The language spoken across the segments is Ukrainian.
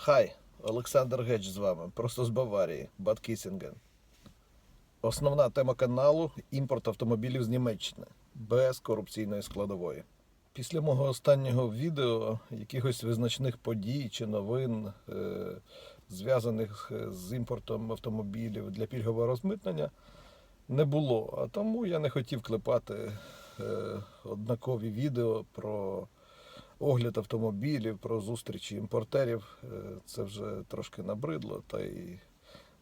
Хай, Олександр Геч з вами, просто з Баварії, Бад Кісінген. Основна тема каналу імпорт автомобілів з Німеччини без корупційної складової. Після мого останнього відео якихось визначних подій чи новин, е, зв'язаних з імпортом автомобілів для пільгового розмитнення, не було. А тому я не хотів клепати е, однакові відео про огляд автомобілів, про зустрічі імпортерів. Е, Це вже трошки набридло, та й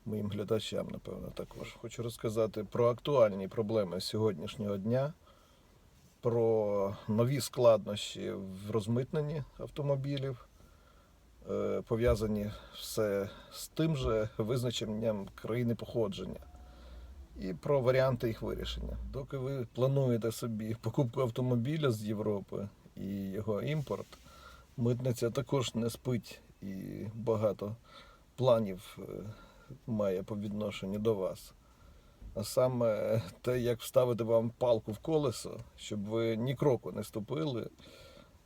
моїм глядачам, напевно, також. Хочу розказати про актуальні проблеми сьогоднішнього дня, про нові складнощі в розмитненні автомобілів, е, пов'язані все з тим же визначенням країни походження. І про варіанти їх вирішення. Доки ви плануєте собі покупку автомобіля з Європи і його імпорт, митниця також не спить і багато планів е, має по відношенню до вас. А саме те, як вставити вам палку в колесо, щоб ви ні кроку не ступили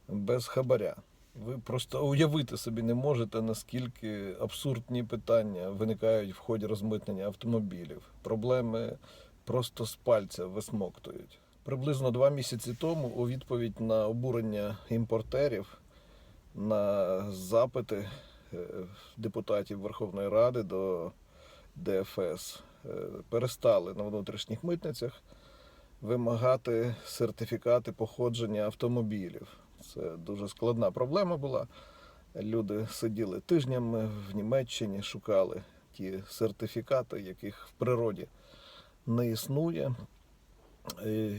без хабаря. Ви просто уявити собі не можете, наскільки абсурдні питання виникають в ході розмитнення автомобілів. Проблеми просто з пальця висмоктують. Приблизно два місяці тому, у відповідь на обурення імпортерів на запити е, депутатів Верховної Ради до ДФС, е, перестали на внутрішніх митницях вимагати сертифікати походження автомобілів. Це дуже складна проблема була. Люди сиділи тижнями в Німеччині, шукали ті сертифікати, яких в природі не існує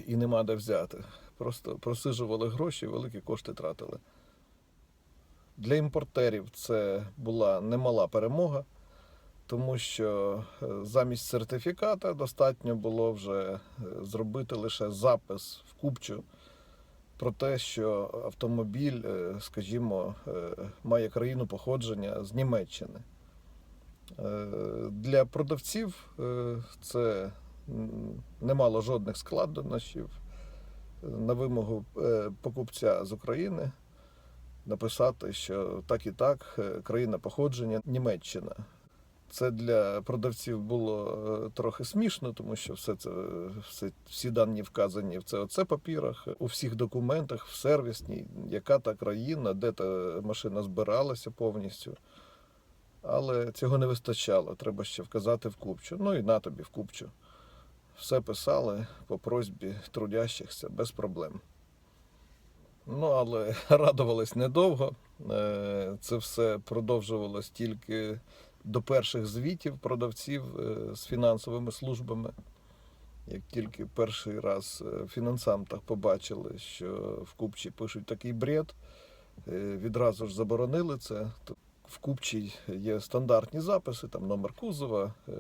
і нема де взяти. Просто просижували гроші, великі кошти тратили. Для імпортерів це була немала перемога, тому що е, замість сертифіката достатньо було вже е, зробити лише запис в купчу про те, що автомобіль, е, скажімо, е, має країну походження з Німеччини. Е, Для продавців е, це м, не мало жодних складнощів. На вимогу е, покупця з України написати, що так і так, е, країна походження Німеччина. Це для продавців було е, трохи смішно, тому що все це все, всі дані вказані в це оце папірах, у всіх документах, в сервісній, яка та країна, де та машина збиралася повністю. Але цього не вистачало. Треба ще вказати в купчу. Ну і на тобі в купчу. Все писали по просьбі трудящихся без проблем. Ну, але радувались недовго. Е, Це все продовжувалось тільки до перших звітів продавців е, з фінансовими службами. Як тільки перший раз е, в фінансамтах побачили, що в Купчі пишуть такий бред, е, відразу ж заборонили це. В Купчі є стандартні записи, там номер кузова, е,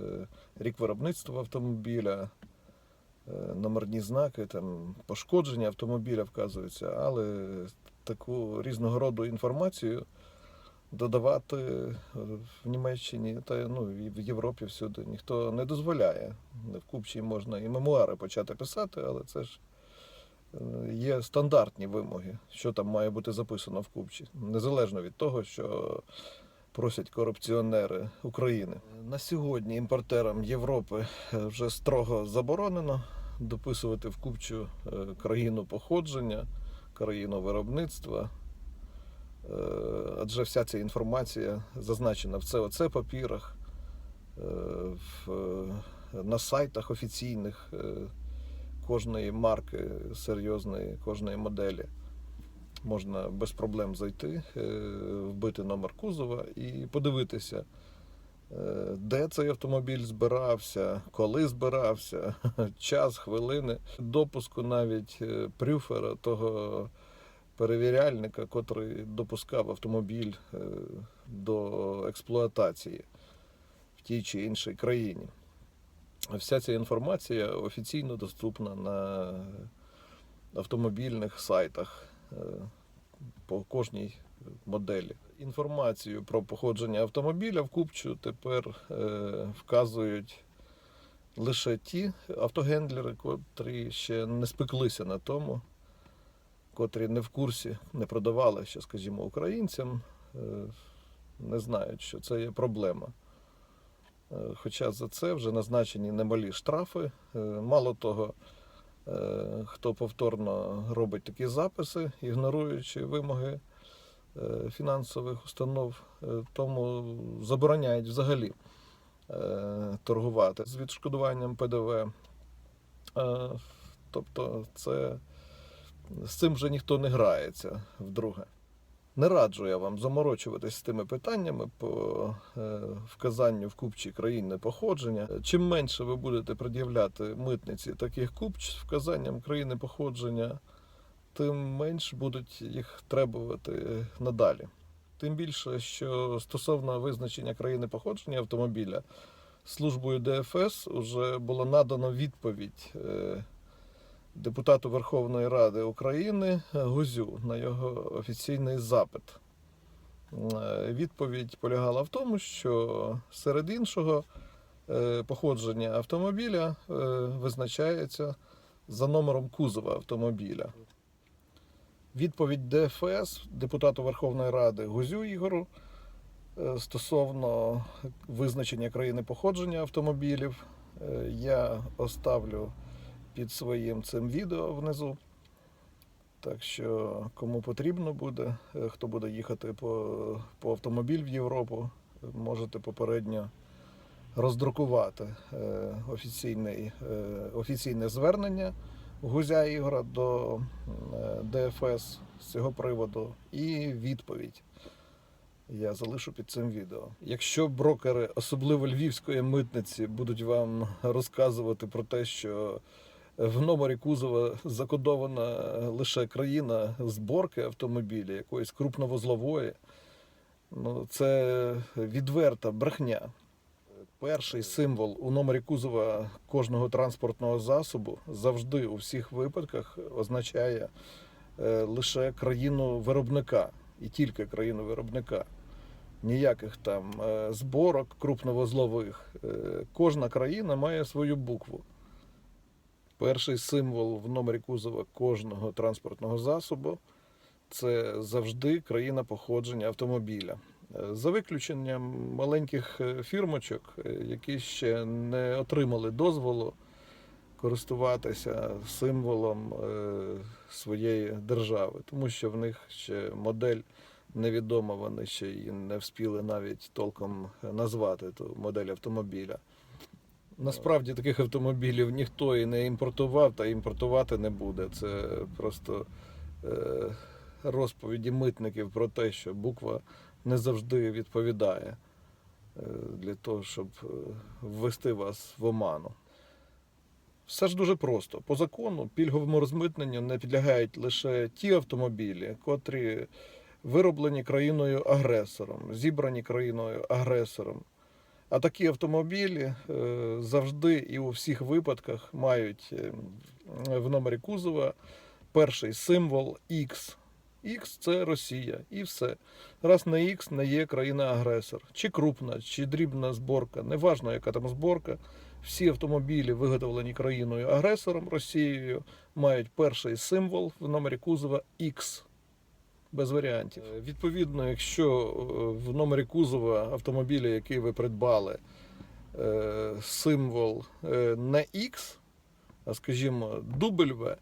рік виробництва автомобіля, е, номерні знаки, там пошкодження автомобіля вказуються, але таку різного роду інформацію додавати в Німеччині та ну, і в Європі всюди ніхто не дозволяє. В Купчі можна і мемуари почати писати, але це ж е, є стандартні вимоги, що там має бути записано в Купчі, незалежно від того, що просять корупціонери України. На сьогодні імпортерам Європи вже строго заборонено дописувати в Купчу е, країну походження, країну виробництва. Е, Адже вся ця інформація зазначена в ЦОЦ папірах, е, на сайтах офіційних кожної марки серйозної, кожної моделі. Можна без проблем зайти, вбити номер кузова і подивитися, де цей автомобіль збирався, коли збирався, час, хвилини, допуску навіть е, прюфера того перевіряльника, котрий допускав автомобіль е, до експлуатації в тій чи іншій країні. Вся ця інформація офіційно доступна на автомобільних сайтах е, по кожній моделі. Інформацію про походження автомобіля в купчу тепер е, вказують лише ті автогендлери, котрі ще не спеклися на тому, котрі не в курсі, не продавали ще, скажімо, українцям е, не знають, що це є проблема. Е, Хоча за це вже назначені немалі штрафи. Мало того, хто повторно робить такі записи, ігноруючи вимоги фінансових установ, е, тому забороняють взагалі е, торгувати з відшкодуванням ПДВ. Е, Тобто, це з цим вже ніхто не грається вдруге. Не раджу я вам заморочуватись з тими питаннями по е, вказанню в купчі країни походження. Чим менше ви будете пред'являти митниці таких купч з вказанням країни походження, тим менш будуть їх требувати надалі. Тим більше, що стосовно визначення країни походження автомобіля, службою ДФС вже було надано відповідь е, депутату Верховної Ради України Гузю на його офіційний запит. Е, Відповідь полягала в тому, що серед іншого е, походження автомобіля визначається за номером кузова автомобіля. Відповідь ДФС депутату Верховної Ради Гузю Ігору е, стосовно визначення країни походження автомобілів е, я оставлю під своїм цим відео внизу. Так що, кому потрібно буде, е, хто буде їхати по, по автомобіль в Європу, можете попередньо роздрукувати е, е, офіційне звернення Гузя Ігора до е, ДФС з цього приводу і відповідь. Я залишу під цим відео. Якщо брокери, особливо львівської митниці, будуть вам розказувати про те, що в номері кузова закодована лише країна зборки автомобіля, якоїсь крупновозлової, ну це відверта брехня. Перший символ у номері кузова кожного транспортного засобу завжди у всіх випадках означає е, лише країну виробника і тільки країну виробника. Ніяких там е, зборок крупновозлових. Е, Кожна країна має свою букву. Перший символ в номері кузова кожного транспортного засобу це завжди країна походження автомобіля. За виключенням маленьких е, фірмочок, е, які ще не отримали дозволу користуватися символом е, своєї держави, тому що в них ще модель невідома, вони ще й не вспіли навіть толком назвати ту модель автомобіля. Насправді таких автомобілів ніхто і не імпортував та імпортувати не буде. Це просто розповіді митників про те, що буква не завжди відповідає е, для того, щоб е, ввести вас в оману. Все ж дуже просто. По закону пільговому розмитненню не підлягають лише ті автомобілі, котрі вироблені країною агресором, зібрані країною агресором. А такі автомобілі е, завжди і у всіх випадках мають в номері кузова перший символ X. X це Росія, і все. Раз на X не є країна-агресор. Чи крупна, чи дрібна зборка, неважно, яка там зборка. Всі автомобілі, виготовлені країною-агресором Росією, мають перший символ в номері кузова X. Без варіантів. Е, Відповідно, якщо е, в номері кузова автомобіля, який ви придбали, е, символ не X, а скажімо, W,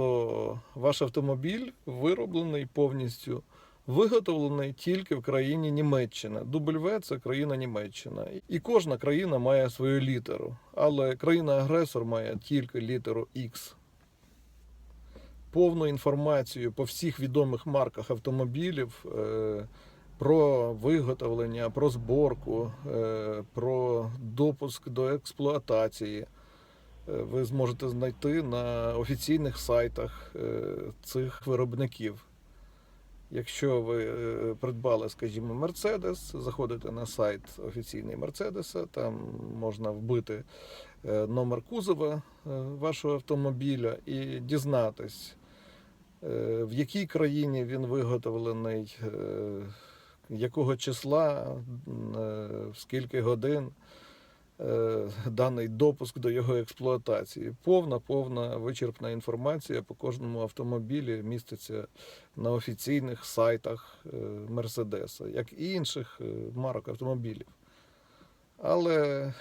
то ваш автомобіль вироблений повністю, виготовлений тільки в країні Німеччина. W – це країна Німеччина. І кожна країна має свою літеру, але країна-агресор має тільки літеру X. Повну інформацію по всіх відомих марках автомобілів е, про виготовлення, про зборку, е, про допуск до експлуатації. Е, Ви зможете знайти на офіційних сайтах е, цих виробників. Якщо ви е, придбали, скажімо, Мерседес, заходите на сайт офіційний Мерседеса, там можна вбити номер кузова вашого автомобіля і дізнатись, в якій країні він виготовлений, якого числа, в скільки годин. Е, даний допуск до його експлуатації. Повна, повна вичерпна інформація по кожному автомобілі міститься на офіційних сайтах е, Мерседеса, як і інших е, марок автомобілів. Але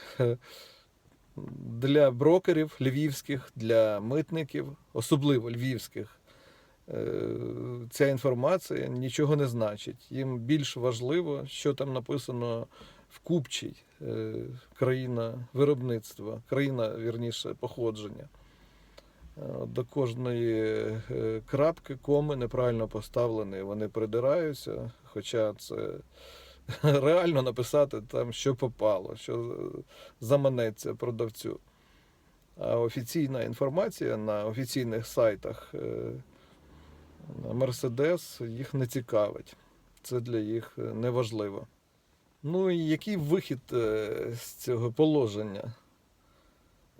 для брокерів львівських, для митників, особливо львівських, ця інформація нічого не значить. Їм більш важливо, що там написано в купчій е, країна виробництва, країна, вірніше, походження. Е, До кожної е, крапки, коми неправильно поставлені, вони придираються, хоча це реально написати там, що попало, що заманеться продавцю. А офіційна інформація на офіційних сайтах Мерседес їх не цікавить. Це для їх неважливо. Ну і який вихід е, з цього положення?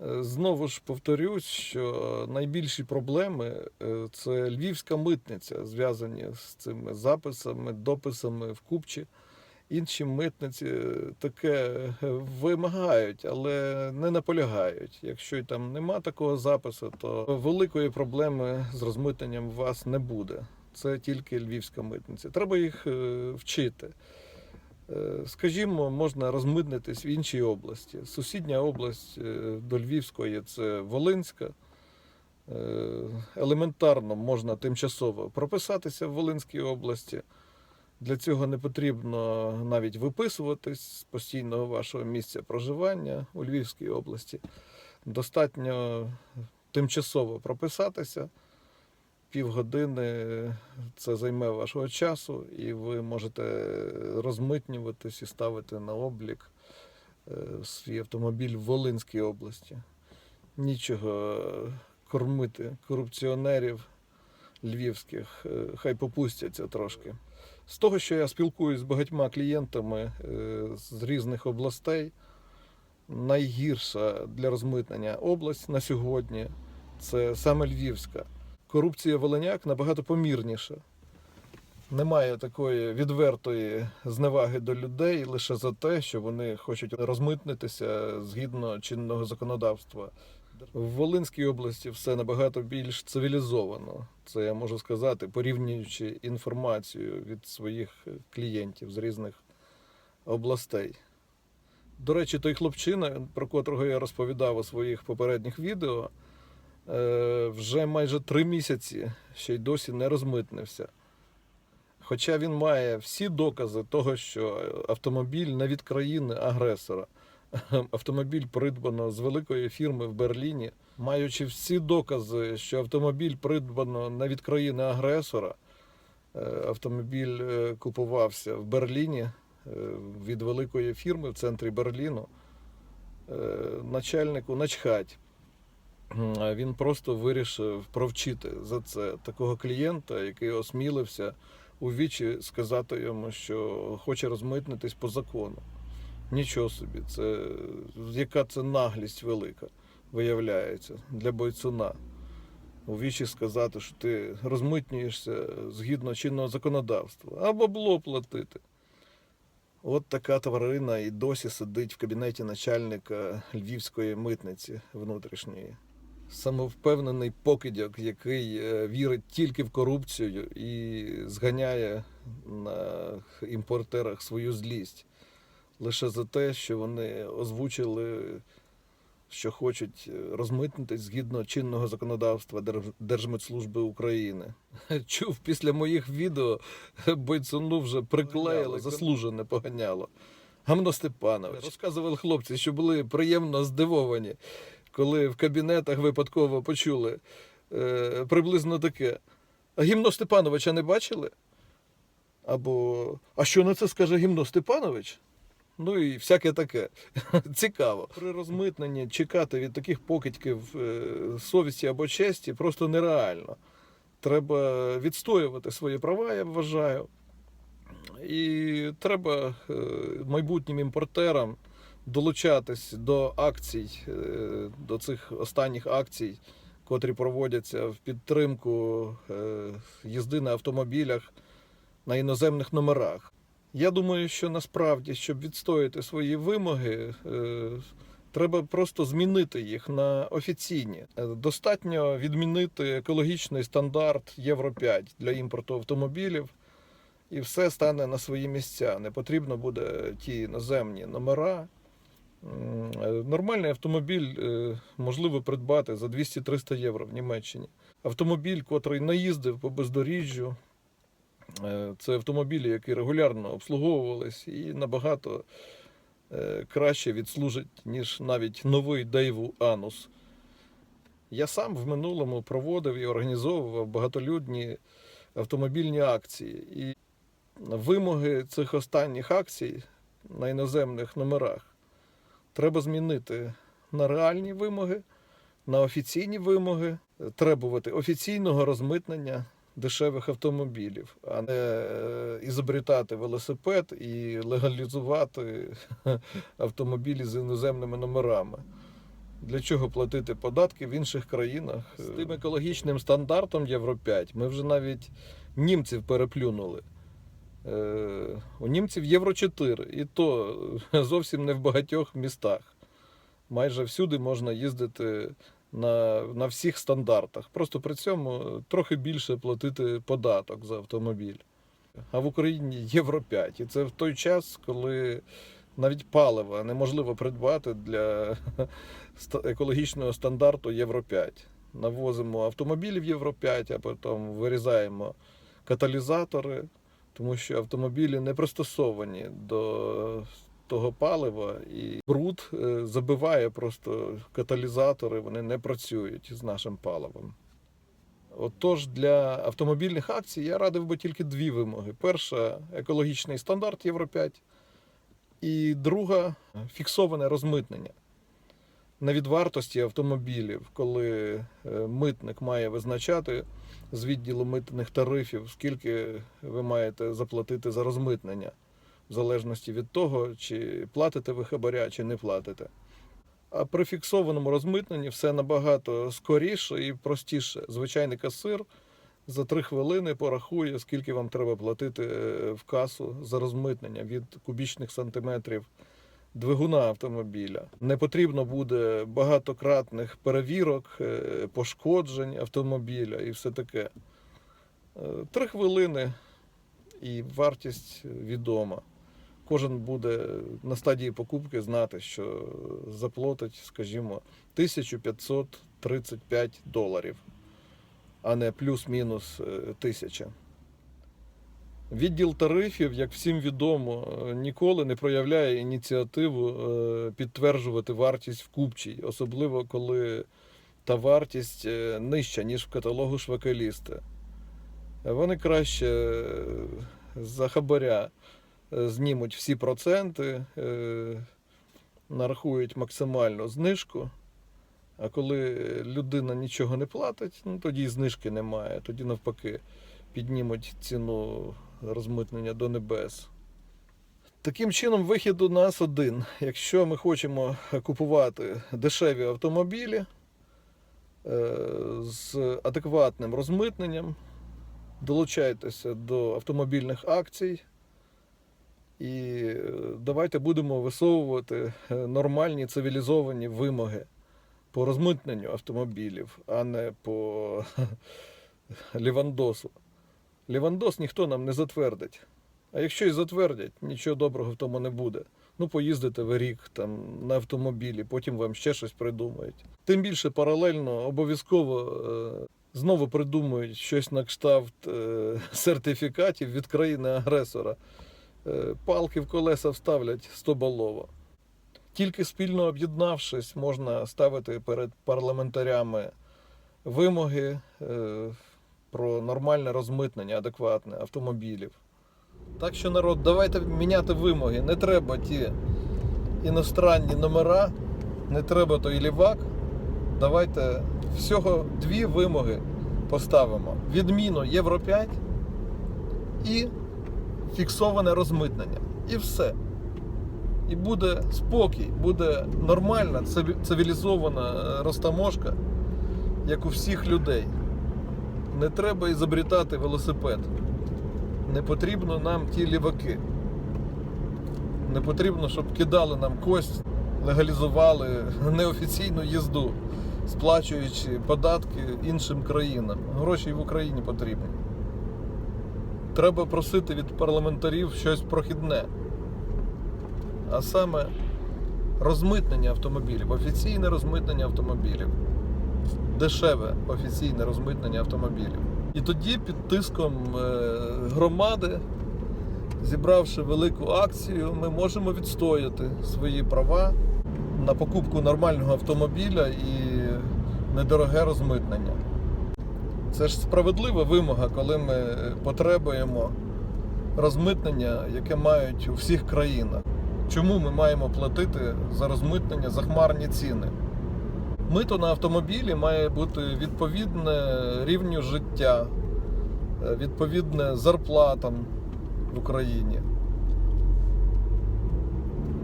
Е, Знову ж повторюсь, що найбільші проблеми е, це львівська митниця, зв'язані з цими записами, дописами в купчі. Інші митниці таке вимагають, але не наполягають. Якщо й там нема такого запису, то великої проблеми з розмитненням у вас не буде. Це тільки львівська митниця. Треба їх вчити. Е, Скажімо, можна розмитнитись в іншій області. Сусідня область е, до Львівської це Волинська. Е, Елементарно можна тимчасово прописатися в Волинській області. Для цього не потрібно навіть виписуватись з постійного вашого місця проживання у Львівській області. Достатньо тимчасово прописатися. Півгодини це займе вашого часу, і ви можете розмитнюватись і ставити на облік е, свій автомобіль в Волинській області. Нічого кормити корупціонерів львівських, е, хай попустяться трошки. З того, що я спілкуюсь з багатьма клієнтами е, з різних областей, найгірша для розмитнення область на сьогодні це саме Львівська. Корупція Волиняк набагато помірніша. Немає такої відвертої зневаги до людей лише за те, що вони хочуть розмитнитися згідно чинного законодавства. В Волинській області все набагато більш цивілізовано. Це я можу сказати, порівнюючи інформацію від своїх клієнтів з різних областей. До речі, той хлопчина, про котрого я розповідав у своїх попередніх відео, вже майже три місяці ще й досі не розмитнився. Хоча він має всі докази того, що автомобіль не від країни-агресора. Автомобіль придбано з великої фірми в Берліні, маючи всі докази, що автомобіль придбано не від країни-агресора. Е, Автомобіль е, купувався в Берліні е, від великої фірми в центрі Берліну. Е, Начальнику начхать. Він просто вирішив провчити за це такого клієнта, який осмілився у вічі сказати йому, що хоче розмитнитись по закону. Нічого собі, це яка це наглість велика, виявляється, для бойцуна. У вічі сказати, що ти розмитнюєшся згідно чинного законодавства, а бабло платити. От така тварина і досі сидить в кабінеті начальника львівської митниці внутрішньої. Самовпевнений покидьок, який е, вірить тільки в корупцію і зганяє на імпортерах свою злість лише за те, що вони озвучили, що хочуть розмитнитись згідно чинного законодавства Держ- Держмитслужби України. Чув після моїх відео бойцуну вже приклеїли, заслужене поганяло. Гамно Степанович. Розказували хлопці, що були приємно здивовані, коли в кабінетах випадково почули е, приблизно таке. А гімно Степановича не бачили? Або а що на це скаже гімно Степанович? Ну і всяке таке. Цікаво. При розмитненні чекати від таких покидьків е, совісті або честі просто нереально. Треба відстоювати свої права, я вважаю. І треба е, майбутнім імпортерам долучатись до акцій, е, до цих останніх акцій, котрі проводяться в підтримку е, їзди на автомобілях на іноземних номерах. Я думаю, що насправді, щоб відстояти свої вимоги, е, Треба просто змінити їх на офіційні. Достатньо відмінити екологічний стандарт Євро 5 для імпорту автомобілів, і все стане на свої місця. Не потрібно буде ті іноземні номера. Е, Нормальний автомобіль е, можливо придбати за 200-300 євро в Німеччині. Автомобіль, котрий наїздив по бездоріжжю, е, це автомобілі, які регулярно обслуговувались і набагато краще відслужить, ніж навіть новий Дейву Анус. Я сам в минулому проводив і організовував багатолюдні автомобільні акції. І вимоги цих останніх акцій на іноземних номерах треба змінити на реальні вимоги, на офіційні вимоги, требувати офіційного розмитнення дешевих автомобілів, а не е, ізобретати велосипед і легалізувати автомобілі з іноземними номерами. Для чого платити податки в інших країнах? З тим екологічним стандартом Євро 5 ми вже навіть німців переплюнули. Е, У німців Євро 4, і то зовсім не в багатьох містах. Майже всюди можна їздити на, на всіх стандартах. Просто при цьому трохи більше платити податок за автомобіль. А в Україні Євро 5. І це в той час, коли навіть паливо неможливо придбати для екологічного стандарту Євро 5. Навозимо автомобілів Євро 5, а потім вирізаємо каталізатори, тому що автомобілі не пристосовані до того палива, і бруд е, забиває просто каталізатори, вони не працюють з нашим паливом. Отож, для автомобільних акцій я радив би тільки дві вимоги: перша екологічний стандарт Євро 5, і друга фіксоване розмитнення. На відвартості автомобілів, коли е, митник має визначати з відділу митних тарифів, скільки ви маєте заплатити за розмитнення, в залежності від того, чи платите ви хабаря, чи не платите. А при фіксованому розмитненні все набагато скоріше і простіше. Звичайний касир за три хвилини порахує, скільки вам треба платити е, в касу за розмитнення від кубічних сантиметрів двигуна автомобіля. Не потрібно буде багатократних перевірок, е, пошкоджень автомобіля і все таке. Е, Три хвилини і вартість відома. Кожен буде на стадії покупки знати, що заплатить, скажімо, 1535 доларів, а не плюс-мінус е, тисяча. Відділ тарифів, як всім відомо, е, ніколи не проявляє ініціативу е, підтверджувати вартість в купчій, особливо коли та вартість е, нижча, ніж в каталогу швакаліста. Вони краще за хабаря знімуть всі проценти, нарахують максимальну знижку. А коли людина нічого не платить, ну тоді і знижки немає. Тоді навпаки піднімуть ціну розмитнення до небес. Таким чином, вихід у нас один. Якщо ми хочемо купувати дешеві автомобілі е, з адекватним розмитненням, долучайтеся до автомобільних акцій. І е, давайте будемо висовувати е, нормальні цивілізовані вимоги по розмитненню автомобілів, а не по лівандосу. Лівандос ніхто нам не затвердить. А якщо і затвердять, нічого доброго в тому не буде. Ну, поїздите ви рік там на автомобілі, потім вам ще щось придумають. Тим більше паралельно обов'язково е, знову придумують щось на кшталт е, сертифікатів від країни-агресора. Е, палки в колеса вставлять стобалово. Тільки спільно об'єднавшись, можна ставити перед парламентарями вимоги е, про нормальне розмитнення, адекватне автомобілів. Так що, народ, давайте міняти вимоги. Не треба ті іностранні номера, не треба той лівак. Давайте всього дві вимоги поставимо: відміну Євро 5 і фіксоване розмитнення. І все. І буде спокій, буде нормальна, цивілізована е, розтаможка, як у всіх людей. Не треба ізобрітати велосипед. Не потрібно нам ті ліваки. Не потрібно, щоб кидали нам кость легалізували неофіційну їзду, сплачуючи податки іншим країнам. Гроші в Україні потрібні. Треба просити від парламентарів щось прохідне. А саме розмитнення автомобілів, офіційне розмитнення автомобілів, дешеве офіційне розмитнення автомобілів. І тоді під тиском е, громади, зібравши велику акцію, ми можемо відстояти свої права на покупку нормального автомобіля і недороге розмитнення. Це ж справедлива вимога, коли ми потребуємо розмитнення, яке мають у всіх країнах. Чому ми маємо платити за розмитнення захмарні ціни? Мито на автомобілі має бути відповідне рівню життя, е, відповідне зарплатам в Україні,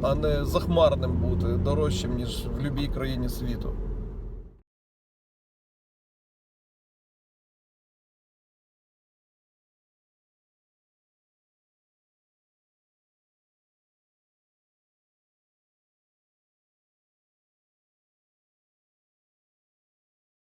а не захмарним бути дорожчим, ніж в будь-якій країні світу.